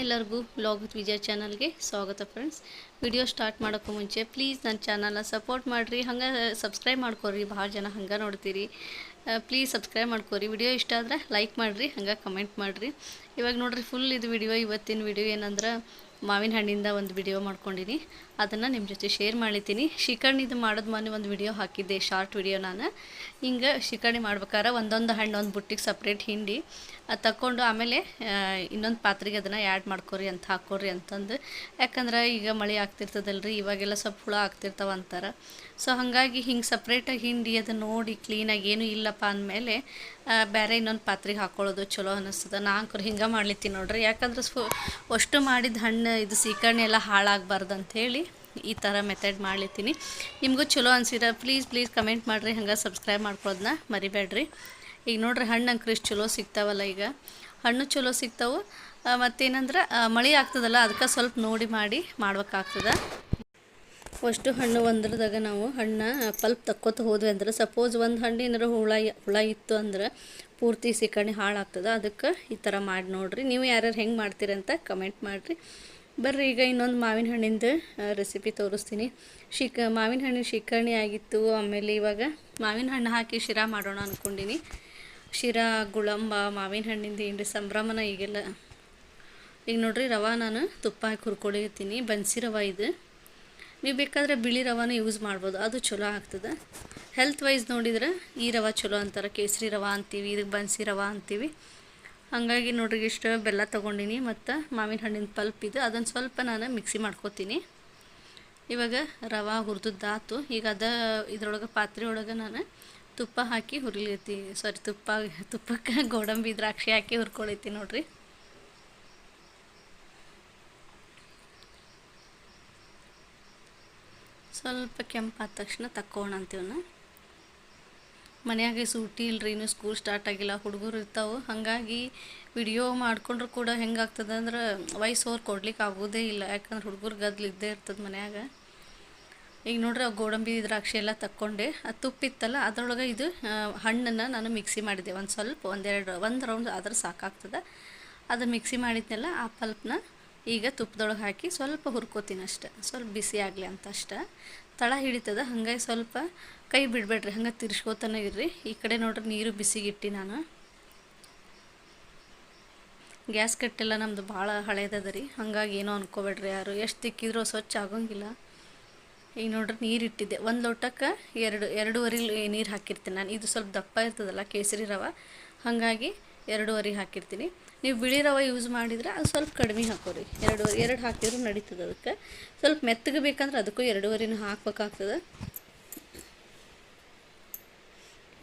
ಎಲ್ಲರಿಗೂ blog with Vijay ಚಾನಲ್ಗೆ ಸ್ವಾಗತ ಫ್ರೆಂಡ್ಸ್ ವಿಡಿಯೋ ಸ್ಟಾರ್ಟ್ ಮಾಡೋಕ್ಕೂ ಮುಂಚೆ ಪ್ಲೀಸ್ ನನ್ನ ಚಾನಲ್ನ ಸಪೋರ್ಟ್ ಮಾಡಿರಿ. ಹಂಗೆ ಸಬ್ಸ್ಕ್ರೈಬ್ ಮಾಡ್ಕೊರಿ. ಭಾಳ ಜನ ಹಂಗೆ ನೋಡ್ತೀರಿ. ಪ್ಲೀಸ್ ಸಬ್ಸ್ಕ್ರೈಬ್ ಮಾಡ್ಕೊರಿ. ವಿಡಿಯೋ ಇಷ್ಟ ಆದರೆ ಲೈಕ್ ಮಾಡಿರಿ, ಹಂಗೆ ಕಮೆಂಟ್ ಮಾಡಿರಿ. ಇವಾಗ ನೋಡ್ರಿ ಫುಲ್ ಇದು ವಿಡಿಯೋ ಇವತ್ತಿನ ವಿಡಿಯೋ ಏನಂದ್ರೆ ಮಾವಿನ ಹಣ್ಣಿಂದ ಒಂದು ವಿಡಿಯೋ ಮಾಡ್ಕೊಂಡಿನಿ. ಅದನ್ನು ನಿಮ್ಮ ಜೊತೆ ಶೇರ್ ಮಾಡಿದ್ದೀನಿ ಶಿಕರ್ಣಿದು ಮಾಡೋದು ಮೊನ್ನೆ ಒಂದು ವಿಡಿಯೋ ಹಾಕಿದ್ದೆ ಶಾರ್ಟ್ ವಿಡಿಯೋ ನಾನು. ಹಿಂಗೆ ಶಿಕರ್ಣಿ ಮಾಡ್ಬೇಕಾದ್ರೆ ಒಂದೊಂದು ಹಣ್ಣು, ಒಂದು ಬುಟ್ಟಿಗೆ ಸಪ್ರೇಟ್ ಹಿಂಡಿ, ಅದು ತಕ್ಕೊಂಡು ಆಮೇಲೆ ಇನ್ನೊಂದು ಪಾತ್ರೆಗೆ ಅದನ್ನು ಆ್ಯಡ್ ಮಾಡ್ಕೊರಿ ಅಂತ ಹಾಕೋರಿ ಅಂತಂದು. ಯಾಕಂದ್ರೆ ಈಗ ಮಳೆ ಆಗ್ತಿರ್ತದಲ್ರಿ, ಇವಾಗೆಲ್ಲ ಸ್ವಲ್ಪ ಹುಳ ಆಗ್ತಿರ್ತಾವ ಅಂತಾರೆ. ಸೊ ಹಾಗಾಗಿ ಹಿಂಗೆ ಸಪ್ರೇಟಾಗಿ ಹಿಂಡಿ ಅದನ್ನು ನೋಡಿ ಕ್ಲೀನಾಗಿ ಏನೂ ಇಲ್ಲಪ್ಪ ಅಂದಮೇಲೆ ಬೇರೆ ಇನ್ನೊಂದು ಪಾತ್ರೆಗೆ ಹಾಕ್ಕೊಳ್ಳೋದು ಚಲೋ ಅನ್ನಿಸ್ತದೆ ಅಂಕರು ಹಿಂಗೆ ಮಾಡ್ಲಿತ್ತೀನಿ ನೋಡ್ರಿ. ಯಾಕಂದ್ರೆ ಸ್ವ ಅಷ್ಟು ಮಾಡಿದ ಹಣ್ಣು, ಇದು ಸೀಕರ್ಣಿ ಎಲ್ಲ ಹಾಳಾಗಬಾರ್ದು ಅಂಥೇಳಿ ಈ ಥರ ಮೆಥಡ್ ಮಾಡ್ಲಿತ್ತೀನಿ. ನಿಮಗೂ ಚಲೋ ಅನ್ಸಿರ ಪ್ಲೀಸ್ ಪ್ಲೀಸ್ ಕಮೆಂಟ್ ಮಾಡಿರಿ. ಹಂಗೆ ಸಬ್ಸ್ಕ್ರೈಬ್ ಮಾಡ್ಕೊಳ್ಳೋದನ್ನ ಮರಿಬೇಡ್ರಿ. ಈಗ ನೋಡ್ರಿ, ಹಣ್ಣು ಅಂಕ್ರಿ ಇಷ್ಟು ಚಲೋ ಸಿಗ್ತಾವಲ್ಲ ಈಗ. ಹಣ್ಣು ಚಲೋ ಸಿಗ್ತಾವೆ. ಮತ್ತೇನಂದ್ರೆ ಮಳೆ ಆಗ್ತದಲ್ಲ, ಅದಕ್ಕೆ ಸ್ವಲ್ಪ ನೋಡಿ ಮಾಡಿ ಮಾಡ್ಬೇಕಾಗ್ತದೆ. ಅಷ್ಟು ಹಣ್ಣು ಒಂದ್ರದಾಗ ನಾವು ಹಣ್ಣು, ಪಲ್ಪ್ ತಕ್ಕೋತ ಹೋದ್ವಿ ಅಂದ್ರೆ ಸಪೋಸ್ ಒಂದು ಹಣ್ಣು ಏನಾರು ಹುಳ ಹುಳ ಇತ್ತು ಅಂದ್ರೆ ಪೂರ್ತಿ ಸಿಕ್ಕಣಿ ಹಾಳಾಗ್ತದೆ. ಅದಕ್ಕೆ ಈ ಥರ ಮಾಡಿ ನೋಡಿರಿ. ನೀವು ಯಾರ್ಯಾರು ಹೆಂಗೆ ಮಾಡ್ತೀರಿ ಅಂತ ಕಮೆಂಟ್ ಮಾಡಿರಿ. ಬರ್ರಿ, ಈಗ ಇನ್ನೊಂದು ಮಾವಿನ ಹಣ್ಣಿಂದ ರೆಸಿಪಿ ತೋರಿಸ್ತೀನಿ. ಶಿಕ, ಮಾವಿನ ಹಣ್ಣಿನ ಶಿಕರ್ಣಿ ಆಗಿತ್ತು. ಆಮೇಲೆ ಇವಾಗ ಮಾವಿನ ಹಣ್ಣು ಹಾಕಿ ಶಿರಾ ಮಾಡೋಣ ಅಂದ್ಕೊಂಡಿನಿ ಶಿರಾ, ಗುಳಂಬ, ಮಾವಿನ ಹಣ್ಣಿಂದ ಏನ್ರಿ ಸಂಭ್ರಮನ ಈಗೆಲ್ಲ. ಈಗ ನೋಡ್ರಿ ರವೆ ನಾನು ತುಪ್ಪ ಹಾಕಿ ಹುರ್ಕೊಳಿತೀನಿ ಬನ್ಸಿ ರವೆ ಇದು. ನೀವು ಬೇಕಾದರೆ ಬಿಳಿ ರವಾನ ಯೂಸ್ ಮಾಡ್ಬೋದು. ಅದು ಚಲೋ ಆಗ್ತದೆ. ಹೆಲ್ತ್ ವೈಸ್ ನೋಡಿದ್ರೆ ಈ ರವೆ ಚಲೋ ಅಂತಾರೆ. ಕೇಸರಿ ರವೆ ಅಂತೀವಿ, ಇದಕ್ಕೆ ಬನ್ಸಿ ರವೆ ಅಂತೀವಿ. ಹಾಗಾಗಿ ನೋಡ್ರಿ, ಇಷ್ಟು ಬೆಲ್ಲ ತೊಗೊಂಡಿನಿ ಮತ್ತು ಮಾವಿನ ಹಣ್ಣಿನ ಪಲ್ಪ್ ಇದು. ಅದನ್ನು ಸ್ವಲ್ಪ ನಾನು ಮಿಕ್ಸಿ ಮಾಡ್ಕೋತೀನಿ. ಇವಾಗ ರವೆ ಹುರಿದದ್ದಾತು. ಈಗ ಅದ ಇದ್ರೊಳಗೆ ಪಾತ್ರೆ ಒಳಗೆ ನಾನು ತುಪ್ಪ ಹಾಕಿ ಹುರಿಲೈತಿ ಸಾರಿ ತುಪ್ಪ, ತುಪ್ಪಕ್ಕೆ ಗೋಡಂಬಿ, ದ್ರಾಕ್ಷಿ ಹಾಕಿ ಹುರ್ಕೊಳೈತಿ ನೋಡ್ರಿ. ಸ್ವಲ್ಪ ಕೆಂಪಾದ ತಕ್ಷಣ ತಕ್ಕೋಣ ಅಂತೀವನ್ನ ಮನೆಯಾಗೆ ಸೂಟಿ ಇಲ್ರಿ, ಇನ್ನೂ ಸ್ಕೂಲ್ ಸ್ಟಾರ್ಟ್ ಆಗಿಲ್ಲ, ಹುಡುಗರು ಇರ್ತಾವೆ. ಹಾಗಾಗಿ ವಿಡಿಯೋ ಮಾಡ್ಕೊಂಡ್ರು ಕೂಡ ಹೆಂಗಾಗ್ತದೆ ಅಂದ್ರೆ ವಯಸ್ಸು ಅವ್ರು ಕೊಡ್ಲಿಕ್ಕೆ ಆಗೋದೇ ಇಲ್ಲ. ಯಾಕಂದ್ರೆ ಹುಡುಗರು ಗದ್ಲು ಇದ್ದೇ ಇರ್ತದೆ ಮನ್ಯಾಗ. ಈಗ ನೋಡ್ರಿ ಗೋಡಂಬಿ, ದ್ರಾಕ್ಷಿ ಎಲ್ಲ ತಕ್ಕೊಂಡೆ. ಅದು ತುಪ್ಪಿತ್ತಲ್ಲ ಅದರೊಳಗೆ ಇದು ಹಣ್ಣನ್ನು ನಾನು ಮಿಕ್ಸಿ ಮಾಡಿದ್ದೆ ಒಂದು ಸ್ವಲ್ಪ, ಒಂದೆರಡು, ಒಂದು ರೌಂಡ್ ಆದ್ರೆ ಸಾಕಾಗ್ತದೆ. ಅದು ಮಿಕ್ಸಿ ಮಾಡಿದ್ನೆಲ್ಲ, ಆ ಪಲ್ಪ್ನ ಈಗ ತುಪ್ಪದೊಳಗೆ ಹಾಕಿ ಸ್ವಲ್ಪ ಹುರ್ಕೋತೀನಿ ಅಷ್ಟೆ. ಸ್ವಲ್ಪ ಬಿಸಿ ಆಗಲಿ ಅಂತ ಅಷ್ಟೆ. ತಳ ಹಿಡಿತದ, ಹಾಗಾಗಿ ಸ್ವಲ್ಪ ಕೈ ಬಿಡಬೇಡ್ರಿ, ಹಂಗೆ ತಿರ್ಸ್ಕೋತಾನೆ ಇರ್ರಿ. ಈ ಕಡೆ ನೋಡ್ರಿ ನೀರು ಬಿಸಿಗಿಟ್ಟು ನಾನು. ಗ್ಯಾಸ್ ಕಟ್ಟೆಲ್ಲ ನಮ್ಮದು ಭಾಳ ಹಳೇದದ ರೀ. ಹಾಗಾಗಿ ಏನೋ ಅನ್ಕೋಬೇಡ್ರಿ ಯಾರು. ಎಷ್ಟು ತಿಕ್ಕಿದ್ರೂ ಸ್ವಚ್ಛ ಆಗೋಂಗಿಲ್ಲ. ಈಗ ನೋಡ್ರಿ ನೀರು ಇಟ್ಟಿದ್ದೆ. ಒಂದು ಲೋಟಕ್ಕೆ ಎರಡು, ಎರಡೂವರೆ ನೀರು ಹಾಕಿರ್ತೀನಿ ನಾನು. ಇದು ಸ್ವಲ್ಪ ದಪ್ಪ ಇರ್ತದಲ್ಲ ಕೇಸರಿ ರವ. ಹಾಗಾಗಿ ಎರಡೂವರೆ ಹಾಕಿರ್ತೀನಿ. ನೀವು ಬಿಳಿ ರವೆ ಯೂಸ್ ಮಾಡಿದ್ರೆ ಅದು ಸ್ವಲ್ಪ ಕಡಿಮೆ ಹಾಕೋರಿ. ಎರಡೂವರೆ ಎರಡು ಹಾಕಿದ್ರು ನಡೀತದೆ ಅದಕ್ಕೆ. ಸ್ವಲ್ಪ ಮೆತ್ತಗೆ ಬೇಕಂದ್ರೆ ಅದಕ್ಕೂ ಎರಡೂವರೆನೂ ಹಾಕ್ಬೇಕಾಗ್ತದೆ.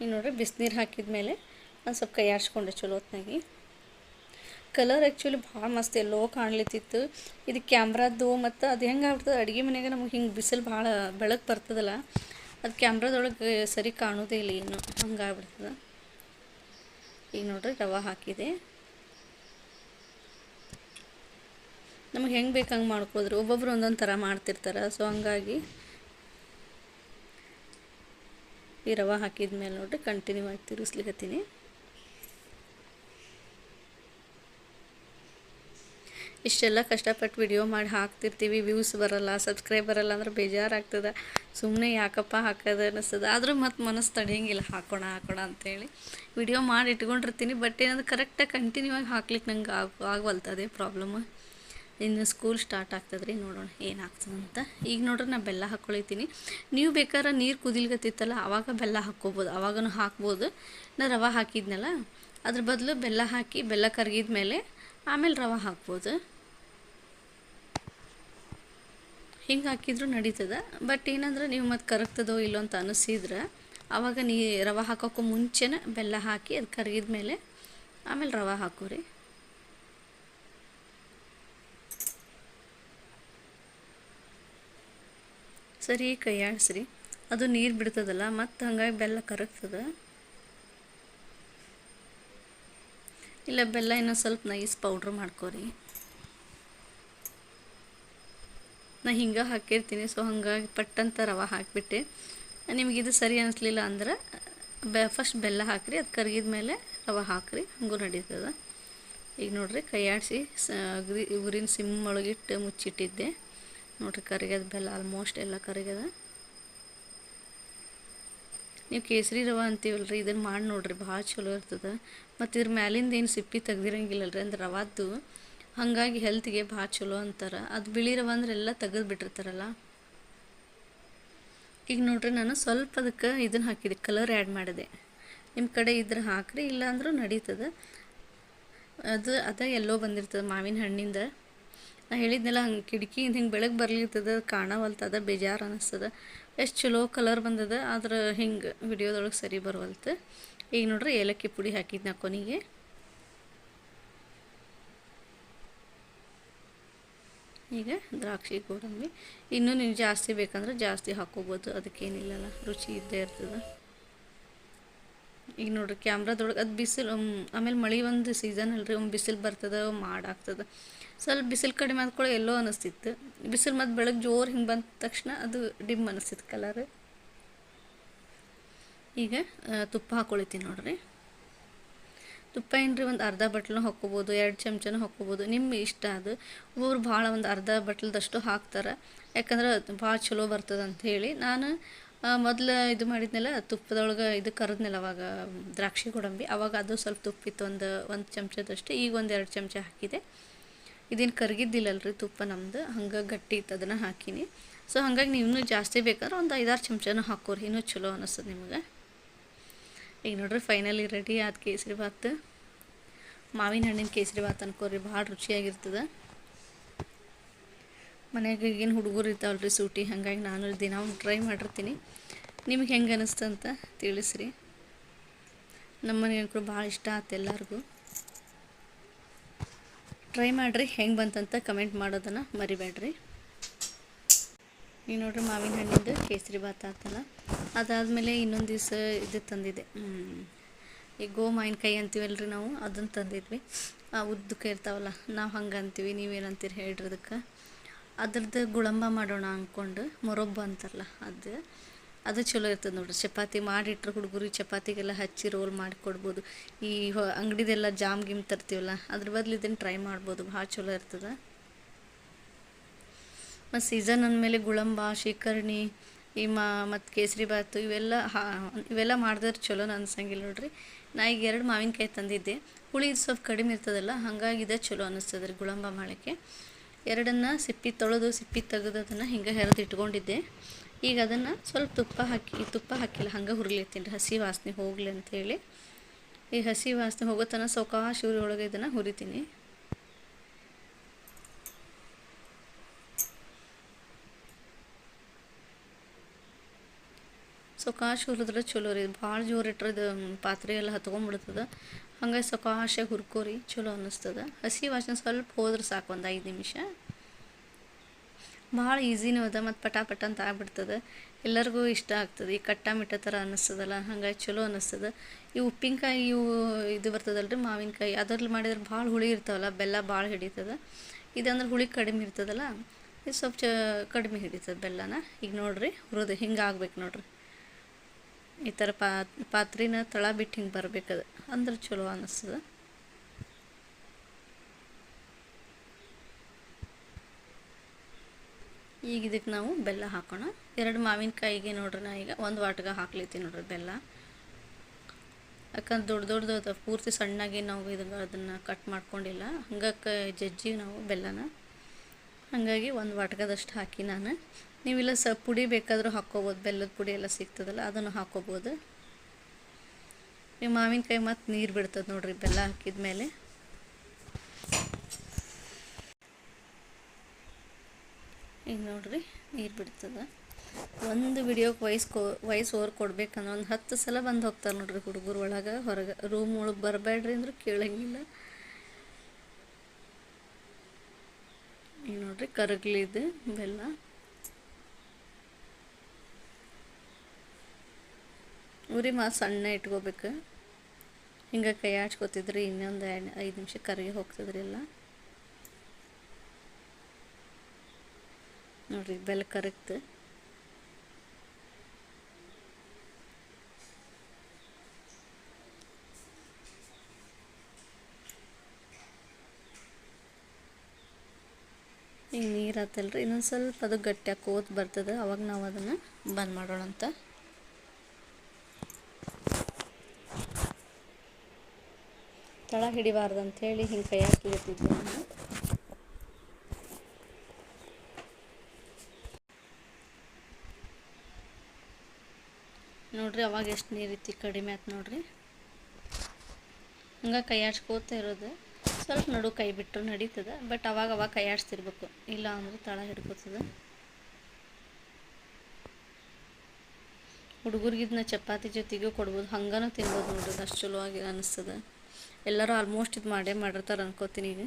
ಈಗ ನೋಡ್ರಿ ಬಿಸಿನೀರು ಹಾಕಿದ ಮೇಲೆ ಒಂದು ಸ್ವಲ್ಪ ಕೈ ಆಡ್ಸ್ಕೊಂಡೆ ಚಲೋ ಹೊತ್ನಾಗಿ. ಕಲರ್ ಆ್ಯಕ್ಚುಲಿ ಭಾಳ ಮಸ್ತ್ ಎಲ್ಲೋ ಕಾಣ್ಲಿತ್ತಿತ್ತು. ಇದು ಕ್ಯಾಮ್ರಾದ್ದು ಮತ್ತು ಅದು ಹೆಂಗೆ ಆಗ್ಬಿಡ್ತದೆ? ಅಡುಗೆ ಮನೆಗೆ ನಮಗೆ ಹಿಂಗೆ ಬಿಸಿಲು ಭಾಳ ಬೆಳಕು ಬರ್ತದಲ್ಲ, ಅದು ಕ್ಯಾಮ್ರಾದೊಳಗೆ ಸರಿ ಕಾಣೋದೇ ಇಲ್ಲ ಏನು ಹಂಗೆ ಆಗ್ಬಿಡ್ತದೆ. ಈಗ ನೋಡ್ರಿ ರವೆ ಹಾಕಿದೆ. ನಮಗೆ ಹೆಂಗೆ ಬೇಕು ಹಂಗೆ ಮಾಡ್ಕೋದ್ರಿ. ಒಬ್ಬೊಬ್ರು ಒಂದೊಂದು ಥರ ಮಾಡ್ತಿರ್ತಾರೆ. ಸೊ ಹಂಗಾಗಿ ಈ ರವೆ ಹಾಕಿದ ಮೇಲೆ ನೋಡ್ರಿ ಕಂಟಿನ್ಯೂ ಆಗಿ ತಿರುಗಿಸ್ಲಿಕತ್ತೀನಿ. ಇಷ್ಟೆಲ್ಲ ಕಷ್ಟಪಟ್ಟು ವಿಡಿಯೋ ಮಾಡಿ ಹಾಕ್ತಿರ್ತೀವಿ ವ್ಯೂಸ್ ಬರಲ್ಲ ಸಬ್ಸ್ಕ್ರೈಬ್ ಬರಲ್ಲ ಅಂದ್ರೆ ಬೇಜಾರಾಗ್ತದೆ. ಸುಮ್ಮನೆ ಯಾಕಪ್ಪ ಹಾಕೋದು ಅನ್ನಿಸ್ತದೆ. ಆದರೂ ಮತ್ತು ಮನಸ್ಸು ತಡೆಯಂಗಿಲ್ಲ. ಹಾಕೋಣ ಹಾಕೋಣ ಅಂತೇಳಿ ವಿಡಿಯೋ ಮಾಡಿ ಇಟ್ಕೊಂಡಿರ್ತೀನಿ. ಬಟ್ ಏನಂದ್ರೆ ಕರೆಕ್ಟಾಗಿ ಕಂಟಿನ್ಯೂ ಆಗಿ ಹಾಕ್ಲಿಕ್ಕೆ ನಂಗೆ ಆಗ ಆಗವಲ್ತದೆ ಪ್ರಾಬ್ಲಮ್ ಇನ್ನು ಸ್ಕೂಲ್ ಸ್ಟಾರ್ಟ್ ಆಗ್ತದೆ ರೀ ನೋಡೋಣ ಏನಾಗ್ತದೆ ಅಂತ. ಈಗ ನೋಡ್ರಿ ನಾನು ಬೆಲ್ಲ ಹಾಕ್ಕೊಳಿತೀನಿ ನೀವು ಬೇಕಾದ್ರೆ ನೀರು ಕುದಿಲ್ಗತ್ತಿತ್ತಲ್ಲ ಆವಾಗ ಬೆಲ್ಲ ಹಾಕ್ಕೋಬೋದು. ಆವಾಗೂ ಹಾಕ್ಬೋದು. ನಾ ರವೆ ಹಾಕಿದ್ನಲ್ಲ, ಅದ್ರ ಬದಲು ಬೆಲ್ಲ ಹಾಕಿ ಬೆಲ್ಲ ಕರಗಿದ ಮೇಲೆ ಆಮೇಲೆ ರವೆ ಹಾಕ್ಬೋದು. ಹಿಂಗೆ ಹಾಕಿದ್ರು ನಡೀತದೆ, ಬಟ್ ಏನಂದ್ರೆ ನೀವು ಮತ್ತೆ ಕರಗ್ತದೋ ಇಲ್ಲೋ ಅಂತ ಅನಿಸಿದ್ರೆ ಆವಾಗ ನೀ ರವೆ ಹಾಕೋಕ್ಕೂ ಮುಂಚೆನೇ ಬೆಲ್ಲ ಹಾಕಿ ಅದು ಕರಗಿದ ಮೇಲೆ ಆಮೇಲೆ ರವೆ ಹಾಕೋರಿ. ಸರಿ ಕೈ ಅದು ನೀರು ಬಿಡ್ತದಲ್ಲ, ಮತ್ತು ಹಂಗಾಗಿ ಬೆಲ್ಲ ಕರಗ್ತದೆ. ಇಲ್ಲ, ಬೆಲ್ಲ ಇನ್ನೂ ಸ್ವಲ್ಪ ನೈಸ್ ಪೌಡ್ರ್ ಮಾಡ್ಕೊರಿ. ನಾ ಹಿಂಗೆ ಹಾಕಿರ್ತೀನಿ ಸೊ ಹಾಗಾಗಿ ಪಟ್ಟಂತ ರವೆ ಹಾಕಿಬಿಟ್ಟೆ. ನಿಮಗಿದು ಸರಿ ಅನಿಸ್ಲಿಲ್ಲ ಅಂದ್ರೆ, ಬೆ ಫಸ್ಟ್ ಬೆಲ್ಲ ಹಾಕಿರಿ, ಅದು ಕರಗಿದ ಮೇಲೆ ರವೆ ಹಾಕಿರಿ, ಹಂಗೂ ನಡೀತದೆ. ಈಗ ನೋಡ್ರಿ, ಕೈ ಆಡಿಸಿ ಅಗ್ರಿ ಉರಿನ ಸಿಮ್ ಒಳಗಿಟ್ಟು ಮುಚ್ಚಿಟ್ಟಿದ್ದೆ. ನೋಡ್ರಿ ಕರಿಗದ ಬೆಲ್ಲ ಆಲ್ಮೋಸ್ಟ್ ಎಲ್ಲ ಕರಿಗದ ನೀವು ಕೇಸರಿ ರವೆ ಅಂತೀವಲ್ರಿ ಇದನ್ನು ಮಾಡಿ ನೋಡ್ರಿ, ಭಾಳ ಚಲೋ ಇರ್ತದೆ. ಮತ್ತು ಇದ್ರ ಮ್ಯಾಲಿಂದ ಏನು ಸಿಪ್ಪಿ ತೆಗ್ದಿರಂಗಿಲ್ಲಲ್ರಿ, ಅಂದ್ರೆ ರವಾದ್ದು, ಹಾಗಾಗಿ ಹೆಲ್ತ್ಗೆ ಭಾಳ ಚಲೋ ಅಂತಾರೆ. ಅದು ಬಿಳಿ ರವೆ ಅಂದ್ರೆ ಎಲ್ಲ ತೆಗೆದು ಬಿಟ್ಟಿರ್ತಾರಲ್ಲ. ಈಗ ನೋಡ್ರಿ ನಾನು ಸ್ವಲ್ಪ ಅದಕ್ಕೆ ಇದನ್ನು ಹಾಕಿದೆ ಕಲರ್ ಆ್ಯಡ್ ಮಾಡಿದೆ. ನಿಮ್ಮ ಕಡೆ ಇದ್ರೆ ಹಾಕ್ರಿ, ಇಲ್ಲ ಅಂದರೂ ನಡೀತದೆ. ಅದು, ಅದ ಎಲ್ಲೋ ಬಂದಿರ್ತದೆ ಮಾವಿನ ಹಣ್ಣಿಂದ. ನಾ ಹೇಳಿದ್ನೆಲ್ಲ, ಹಂಗೆ ಕಿಟಕಿಯಿಂದ ಹಿಂಗೆ ಬೆಳಗ್ಗೆ ಬರ್ಲಿರ್ತದ ಕಾಣವಲ್ತದ ಬೇಜಾರು ಅನ್ನಿಸ್ತದ ಎಷ್ಟು ಚಲೋ ಕಲರ್ ಬಂದದ, ಆದ್ರೆ ಹಿಂಗೆ ವಿಡಿಯೋದೊಳಗೆ ಸರಿ ಬರವಲ್ತು. ಈಗ ನೋಡ್ರಿ ಏಲಕ್ಕಿ ಪುಡಿ ಹಾಕಿದ್ನ ಕೊನೆಗೆ. ಈಗ ದ್ರಾಕ್ಷಿ ಗೋಡಂಬಿ. ಇನ್ನೂ ನೀವು ಜಾಸ್ತಿ ಬೇಕಂದ್ರೆ ಜಾಸ್ತಿ ಹಾಕೋಬೋದು, ಅದಕ್ಕೇನಿಲ್ಲಲ್ಲ, ರುಚಿ ಇದ್ದೇ ಇರ್ತದೆ. ಈಗ ನೋಡ್ರಿ ಕ್ಯಾಮ್ರಾದೊಳಗೆ ಅದು ಬಿಸಿಲು ಆಮೇಲೆ ಮಳೆ ಒಂದು ಸೀಸನ್ ಅಲ್ರಿ, ಒಂದು ಬಿಸಿಲು ಬರ್ತದೆ ಮಾಡಾಗ್ತದೆ ಸ್ವಲ್ಪ ಬಿಸಿಲು ಕಡಿಮೆ ಆದ್ಕೊಳ್ಳೋ ಎಲ್ಲೋ ಅನಿಸ್ತಿತ್ತು. ಬಿಸಿಲು ಮತ್ತು ಬೆಳಗ್ಗೆ ಜೋರು ಹಿಂಗೆ ಬಂದ ತಕ್ಷಣ ಅದು ಡಿಮ್ ಅನಿಸ್ತಿತ್ತು ಕಲರ್ ಈಗ ತುಪ್ಪ ಹಾಕೊಳಿತೀನಿ ನೋಡ್ರಿ. ತುಪ್ಪ ಏನ್ರಿ ಒಂದು ಅರ್ಧ ಬಟ್ಲೂ ಹಾಕ್ಕೋಬೋದು, ಎರಡು ಚಮಚನೂ ಹಾಕ್ಕೋಬೋದು. ನಿಮ್ಮ ಇಷ್ಟ ಅದು. ಒಬ್ಬರು ಭಾಳ ಒಂದು ಅರ್ಧ ಬಟ್ಲದಷ್ಟು ಹಾಕ್ತಾರೆ. ಯಾಕಂದ್ರೆ ಭಾಳ ಚಲೋ ಬರ್ತದೆ ಅಂತ ಹೇಳಿ. ನಾನು ಮೊದಲು ಇದು ಮಾಡಿದ್ನೆಲ್ಲ, ತುಪ್ಪದೊಳಗೆ ಇದು ಕರೆದ್ನೆಲ್ಲ ಅವಾಗ ದ್ರಾಕ್ಷಿ ಗೋಡಂಬಿ. ಅವಾಗ ಅದು ಸ್ವಲ್ಪ ತುಪ್ಪಿತ್ತು, ಒಂದು ಒಂದು ಚಮಚದಷ್ಟು. ಈಗ ಒಂದು ಎರಡು ಚಮಚ ಹಾಕಿದೆ. ಇದೇನು ಕರಗಿದ್ದಿಲ್ಲಲ್ರಿ ತುಪ್ಪ ನಮ್ದು. ಹಂಗೆ ಗಟ್ಟಿ ಇತ್ತು, ಅದನ್ನು ಹಾಕೀನಿ. ಸೊ ಹಾಗಾಗಿ ನೀವು ಜಾಸ್ತಿ ಬೇಕಾದ್ರೆ ಒಂದು ಐದಾರು ಚಮಚನೂ ಹಾಕೋರಿ. ಇನ್ನೂ ಚಲೋ ಅನ್ನಿಸ್ತದೆ ನಿಮ್ಗೆ. ಈಗ ನೋಡ್ರಿ ಫೈನಲಿ ರೆಡಿ ಆದ ಕೇಸರಿ ಭಾತ್. ಮಾವಿನ ಹಣ್ಣಿನ ಕೇಸರಿ ಭಾತ್ ಅನ್ಕೋರಿ, ಭಾಳ ರುಚಿಯಾಗಿರ್ತದೆ. ಮನೆಯಾಗ ಏನು ಹುಡುಗರು ಇರ್ತಾವಲ್ರಿ ಸೂಟಿ, ಹಾಗಾಗಿ ನಾನು ದಿನ ಟ್ರೈ ಮಾಡಿರ್ತೀನಿ. ನಿಮ್ಗೆ ಹೆಂಗೆ ಅನ್ನಿಸ್ತಂತ ತಿಳಿಸ್ರಿ. ನಮ್ಮ ಮನೆಗೂ ಭಾಳ ಇಷ್ಟ ಆಯ್ತು ಎಲ್ಲರಿಗೂ. ಟ್ರೈ ಮಾಡಿರಿ, ಹೆಂಗೆ ಬಂತಂತ ಕಮೆಂಟ್ ಮಾಡೋದನ್ನು ಮರಿಬೇಡ್ರಿ. ನೀವು ನೋಡ್ರಿ ಮಾವಿನ ಹಣ್ಣಿಂದು ಕೇಸರಿ ಭಾತ್ ಆತಲ್ಲ, ಅದಾದಮೇಲೆ ಇನ್ನೊಂದು ದಿವಸ ಇದು ತಂದಿದ್ದೆ ಈ ಗೋ ಮಾವಿನಕಾಯಿ ಅಂತೀವಲ್ರಿ ನಾವು ಅದನ್ನು ತಂದಿದ್ವಿ. ಆ ಉದ್ದಕ್ಕೆ ಇರ್ತಾವಲ್ಲ, ನಾವು ಹಂಗೆ ಅಂತೀವಿ ನೀವೇನಂತೀರಿ ಹೇಳ್ರಿ ಅದಕ್ಕೆ. ಅದ್ರದ್ದು ಗುಳಂಬ ಮಾಡೋಣ ಅಂದ್ಕೊಂಡು ಮೊರೊಬ್ಬ ಅಂತಾರಲ್ಲ, ಅದು. ಅದು ಚಲೋ ಇರ್ತದೆ ನೋಡ್ರಿ. ಚಪಾತಿ ಮಾಡಿಟ್ರೆ ಹುಡುಗರಿಗೆ ಚಪಾತಿಗೆಲ್ಲ ಹಚ್ಚಿ ರೋಲ್ ಮಾಡಿ ಕೊಡ್ಬೋದು. ಈ ಅಂಗಡಿದೆಲ್ಲ ಜಾಮ್ ಗಿಮ್ ತರ್ತೀವಲ್ಲ, ಅದ್ರ ಬದಲು ಇದನ್ನು ಟ್ರೈ ಮಾಡ್ಬೋದು. ಭಾಳ ಚಲೋ ಇರ್ತದೆ. ಮತ್ತು ಸೀಸನ್ ಅಂದಮೇಲೆ ಗುಳಂಬ ಶೇಖರ್ಣಿ ಈ ಮಾ ಮತ್ತು ಕೇಸರಿ ಬಾತು ಇವೆಲ್ಲ ಹಾ ಇವೆಲ್ಲ ಮಾಡಿದ್ರೆ ಚಲೋ ಅನ್ಸಂಗಿಲ್ಲ ನೋಡ್ರಿ. ನಾ ಈಗ ಎರಡು ಮಾವಿನಕಾಯಿ ತಂದಿದ್ದೆ. ಹುಳಿ ಸ್ವಲ್ಪ ಕಡಿಮೆ ಇರ್ತದಲ್ಲ, ಹಾಗಾಗಿ ಇದೆ ಚಲೋ ಅನ್ನಿಸ್ತದೆ ರೀ ಗುಳಂಬ ಮಾಡೋಕ್ಕೆ ಎರಡನ್ನು ಸಿಪ್ಪಿ ತೊಳೆದು, ಸಿಪ್ಪಿ ತೆಗೆದು ಅದನ್ನು ಹಿಂಗೆ ಹೆರೆದು ಇಟ್ಕೊಂಡಿದ್ದೆ. ಈಗ ಅದನ್ನು ಸ್ವಲ್ಪ ತುಪ್ಪ ಹಾಕಿ ತುಪ್ಪ ಹಾಕಿಲ್ಲ, ಹಂಗೆ ಹುರಿಲಿತ್ತೀನಿ ರೀ. ಹಸಿ ವಾಸನೆ ಹೋಗಲಿ ಅಂಥೇಳಿ ಈ ಹಸಿ ವಾಸನೆ ಹೋಗೋ ತನಕ ಸೌಕಾಶ ಒಳಗೆ ಇದನ್ನು ಹುರಿತೀನಿ. ಸೊಕಾಶ ಹುರಿದ್ರೆ ಚಲೋ ರೀ. ಭಾಳ ಜೋರು ಇದು ಪಾತ್ರೆ ಎಲ್ಲ ಹತ್ಕೊಂಡ್ಬಿಡ್ತದೆ ಹಂಗೆ ಸೊಕಾಶ ಹುರ್ಕೋರಿ ಚಲೋ ಅನ್ನಿಸ್ತದೆ. ಹಸಿ ವಾಸನೆ ಸ್ವಲ್ಪ ಹೋದ್ರೆ ಸಾಕು ಒಂದು ಐದು ನಿಮಿಷ. ಭಾಳ ಈಸಿನೂ ಅದ, ಮತ್ತು ಪಟ ಪಟ ಅಂತ ಆಗ್ಬಿಡ್ತದೆ. ಎಲ್ಲರಿಗೂ ಇಷ್ಟ ಆಗ್ತದೆ. ಈ ಕಟ್ಟ ಮಿಟ್ಟ ಥರ ಅನ್ನಿಸ್ತದಲ್ಲ ಹಂಗಾಗಿ ಚಲೋ ಅನ್ನಿಸ್ತದೆ ಈ ಉಪ್ಪಿನಕಾಯಿ, ಇವು ಇದು ಬರ್ತದಲ್ಲ ರೀ ಮಾವಿನಕಾಯಿ ಅದರಲ್ಲಿ ಮಾಡಿದ್ರೆ ಭಾಳ ಹುಳಿ ಇರ್ತಾವಲ್ಲ, ಬೆಲ್ಲ ಭಾಳ ಹಿಡಿತದೆ. ಇದಂದ್ರೆ ಹುಳಿ ಕಡಿಮೆ ಇರ್ತದಲ್ಲ, ಇದು ಸ್ವಲ್ಪ ಚ, ಕಡಿಮೆ ಹಿಡಿತದೆ ಬೆಲ್ಲನ. ಈಗ ನೋಡಿರಿ, ಹುರಿದು ಹಿಂಗೆ ಆಗ್ಬೇಕು ನೋಡ್ರಿ. ಈ ಥರ ಪಾತ್ರಿನ ತಳ ಬಿಟ್ಟು ಹಿಂಗೆ ಬರ್ಬೇಕದು. ಅಂದ್ರೆ ಚಲೋ ಅನ್ನಿಸ್ತದೆ ಈಗ ಇದಕ್ಕೆ ನಾವು ಬೆಲ್ಲ ಹಾಕೋಣ. ಎರಡು ಮಾವಿನಕಾಯಿಗೆ ನೋಡ್ರಿ ನಾ ಈಗ ಒಂದು ವಾಟ್ಗ ಹಾಕ್ಲಿತ್ತೀನಿ ನೋಡ್ರಿ ಬೆಲ್ಲ. ಯಾಕಂದ್ರೆ ದೊಡ್ಡ ದೊಡ್ಡದು ಪೂರ್ತಿ ಸಣ್ಣಾಗಿ ನಾವು ಇದನ್ನು ಅದನ್ನು ಕಟ್ ಮಾಡ್ಕೊಂಡಿಲ್ಲ. ಹಂಗಕ್ಕೆ ಜಜ್ಜಿ ನಾವು ಬೆಲ್ಲನ. ಹಾಗಾಗಿ ಒಂದು ವಾಟ್ಗದಷ್ಟು ಹಾಕಿ ನಾನು. ನೀವಿಲ್ಲ ಸ ಪುಡಿ ಬೇಕಾದರೂ ಹಾಕ್ಕೋಬೋದು. ಬೆಲ್ಲದ ಪುಡಿ ಎಲ್ಲ ಸಿಗ್ತದಲ್ಲ, ಅದನ್ನು ಹಾಕ್ಕೋಬೋದು. ಈ ಮಾವಿನಕಾಯಿ ಮತ್ತು ನೀರು ಬಿಡ್ತದೆ ನೋಡ್ರಿ ಬೆಲ್ಲ ಹಾಕಿದ ಮೇಲೆ ಈಗ ನೋಡ್ರಿ, ನೀರು ಬಿಡ್ತದೆ. ಒಂದು ವಿಡಿಯೋಕ್ಕೆ ವಾಯ್ಸ್ ಕೋ ವಯಸ್ಸು ಓರ್ ಕೊಡ್ಬೇಕಂದ್ರೆ ಒಂದು ಹತ್ತು ಸಲ ಬಂದು ಹೋಗ್ತಾರೆ ನೋಡ್ರಿ ಹುಡುಗರು ಒಳಗೆ, ಹೊರಗೆ. ರೂಮ್ ಒಳಗೆ ಬರಬೇಡ್ರಿ ಅಂದ್ರೆ ಕೇಳಂಗಿಲ್ಲ. ಈಗ ನೋಡ್ರಿ ಕರಗ್ಲಿದೆ ಬೆಲ್ಲ. ಉರಿ ಮಾ ಸಣ್ಣ ಇಟ್ಕೋಬೇಕು. ಹಿಂಗೆ ಕೈ ಆಡ್ಸ್ಕೊತಿದ್ರಿ ಇನ್ನೊಂದು ಐದು ನಿಮಿಷ ಕರಗಿ ಹೋಗ್ತದ್ರಿ ಎಲ್ಲ. ನೋಡಿರಿ ಬೆಲ್ ಕರೆಕ್ಟ್ ಈಗ ನೀರು ಆತಲ್ರಿ, ಇನ್ನೊಂದು ಸ್ವಲ್ಪ ಅದು ಗಟ್ಟಿಯಾಗಿ ಕೋತ್ ಬರ್ತದೆ, ಅವಾಗ ನಾವು ಅದನ್ನು ಬಂದ್ ಮಾಡೋಣಂತ ತಳ ಹಿಡಿಬಾರ್ದು ಅಂತೇಳಿ ಹಿಂಗೆ ಕೈಯಾಕಿರ್ತಿದ್ವಿ ನಾನು ನೋಡ್ರಿ, ಅವಾಗ ಎಷ್ಟು ನೀರಿತ್ತು ಕಡಿಮೆ ಆಯ್ತು ನೋಡ್ರಿ. ಹಂಗೆ ಕೈ ಆಡ್ಸ್ಕೋತ ಇರೋದು. ಸ್ವಲ್ಪ ನಡು ಕೈ ಬಿಟ್ಟರು ನಡೀತದೆ, ಬಟ್ ಅವಾಗ ಅವಾಗ ಕೈ ಆಡಿಸ್ತಿರ್ಬೇಕು ಇಲ್ಲ ಅಂದ್ರೆ ತಳ ಹಿಡ್ಕೋತದೆ. ಹುಡುಗರಿಗೆ ಇದನ್ನ ಚಪಾತಿ ಜೊತೆಗೂ ಕೊಡ್ಬೋದು, ಹಂಗನೂ ತಿನ್ಬೋದು ನೋಡ್ರಿ, ಅಷ್ಟು ಚಲೋ ಆಗಿ ಅನ್ನಿಸ್ತದೆ ಎಲ್ಲರೂ ಆಲ್ಮೋಸ್ಟ್ ಇದು ಮಾಡೇ ಮಾಡಿರ್ತಾರೆ ಅನ್ಕೋತೀನಿ ಈಗ.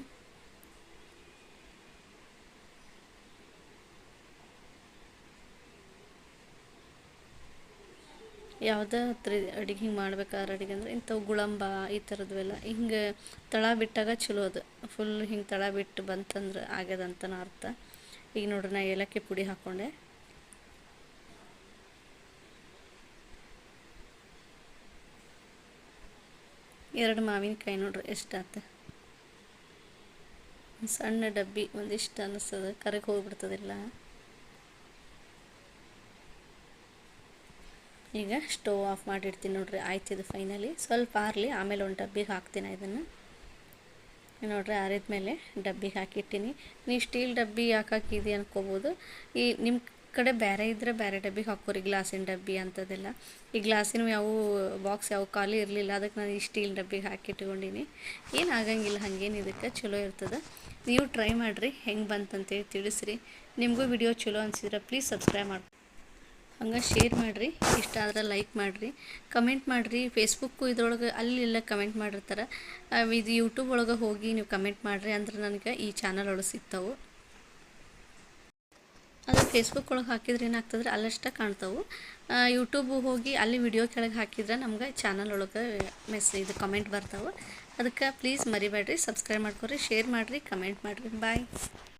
ಯಾವುದೇ ಹತ್ರ ಅಡುಗೆ ಮಾಡ್ಬೇಕಾದ್ರೆ ಅಡುಗೆ ಅಂದ್ರೆ ಇಂಥವು ಗುಳಂಬ ಈ ಥರದ್ವೆಲ್ಲ ಹಿಂಗೆ ತಳ ಬಿಟ್ಟಾಗ ಚಲೋ ಅದು. ಫುಲ್ ಹಿಂಗೆ ತಳ ಬಿಟ್ಟು ಬಂತಂದ್ರೆ ಆಗ್ಯದಂತನ ಅರ್ಥ. ಈಗ ನೋಡ್ರಿ, ನಾ ಏಲಕ್ಕಿ ಪುಡಿ ಹಾಕ್ಕೊಂಡೆ ಎರಡು ಮಾವಿನಕಾಯಿ ನೋಡ್ರಿ ಎಷ್ಟಾತ ಸಣ್ಣ ಡಬ್ಬಿ, ಒಂದಿಷ್ಟು ಅನ್ನಿಸ್ತದೆ ಕರಗಿ ಹೋಗ್ಬಿಡ್ತದೆಲ್ಲ. ಈಗ ಸ್ಟವ್ ಆಫ್ ಮಾಡಿಡ್ತೀನಿ ನೋಡ್ರಿ ಇದು ಫೈನಲಿ ಸ್ವಲ್ಪ ಆರಲಿ, ಆಮೇಲೆ ಒಂದು ಡಬ್ಬಿಗೆ ಹಾಕ್ತೀನಿ ಇದನ್ನು. ನೋಡ್ರಿ, ಆರಿದ ಮೇಲೆ ಡಬ್ಬಿಗೆ ಹಾಕಿಟ್ಟಿನಿ. ನೀವು ಸ್ಟೀಲ್ ಡಬ್ಬಿ ಯಾಕೆ ಹಾಕಿದಿ ಅನ್ಕೋಬೋದು. ಈ ನಿಮ್ಮ ಕಡೆ ಬೇರೆ ಇದ್ದರೆ ಬೇರೆ ಡಬ್ಬಿಗೆ ಹಾಕೋರಿ, ಗ್ಲಾಸಿನ ಡಬ್ಬಿ ಅಂಥದ್ದೆಲ್ಲ ಈ ಗ್ಲಾಸಿನ ಯಾವ ಬಾಕ್ಸ್ ಯಾವ ಖಾಲಿ ಇರಲಿಲ್ಲ ಅದಕ್ಕೆ ನಾನು ಈ ಸ್ಟೀಲ್ ಡಬ್ಬಿಗೆ ಹಾಕಿಟ್ಕೊಂಡಿನಿ. ಏನು ಆಗಂಗಿಲ್ಲ, ಹಾಗೇನು ಇದಕ್ಕೆ, ಚಲೋ ಇರ್ತದೆ. ನೀವು ಟ್ರೈ ಮಾಡಿರಿ, ಹೆಂಗೆ ಬಂತಂತೇಳಿ ತಿಳಿಸ್ರಿ. ನಿಮಗೂ ವಿಡಿಯೋ ಚಲೋ ಅನಿಸಿದ್ರೆ ಪ್ಲೀಸ್ ಸಬ್ಸ್ಕ್ರೈಬ್ ಮಾಡಿ ಹಂಗೆ ಶೇರ್ ಮಾಡಿರಿ. ಇಷ್ಟ ಆದ್ರೆ ಲೈಕ್ ಮಾಡಿರಿ. ಕಮೆಂಟ್ ಮಾಡಿರಿ. ಫೇಸ್ಬುಕ್ಕು ಇದ್ರೊಳಗೆ ಅಲ್ಲೆಲ್ಲ ಕಮೆಂಟ್ ಮಾಡಿರ್ತಾರೆ. ಇದು ಯೂಟ್ಯೂಬ್ ಒಳಗೆ ಹೋಗಿ ನೀವು ಕಮೆಂಟ್ ಮಾಡಿರಿ ಅಂದ್ರೆ ನನಗೆ ಈ ಚಾನಲ್ ಒಳಗೆ ಸಿಗ್ತಾವೆ. ಅದು ಫೇಸ್ಬುಕ್ ಒಳಗೆ ಹಾಕಿದ್ರೆ ಏನಾಗ್ತದ್ರೆ? ಅಲ್ಲಷ್ಟ ಕಾಣ್ತಾವೆ. ಯೂಟ್ಯೂಬ್ ಹೋಗಿ ಅಲ್ಲಿ ವಿಡಿಯೋ ಕೆಳಗೆ ಹಾಕಿದ್ರೆ ನಮ್ಗೆ ಚಾನಲ್ ಒಳಗೆ ಮೆಸ್ ಇದು ಕಮೆಂಟ್ ಬರ್ತಾವೆ. ಅದಕ್ಕೆ ಪ್ಲೀಸ್ ಮರಿಬೇಡ್ರಿ. ಸಬ್ಸ್ಕ್ರೈಬ್ ಮಾಡ್ಕೊರಿ ಶೇರ್ ಮಾಡಿರಿ ಕಮೆಂಟ್ ಮಾಡಿರಿ. ಬಾಯ್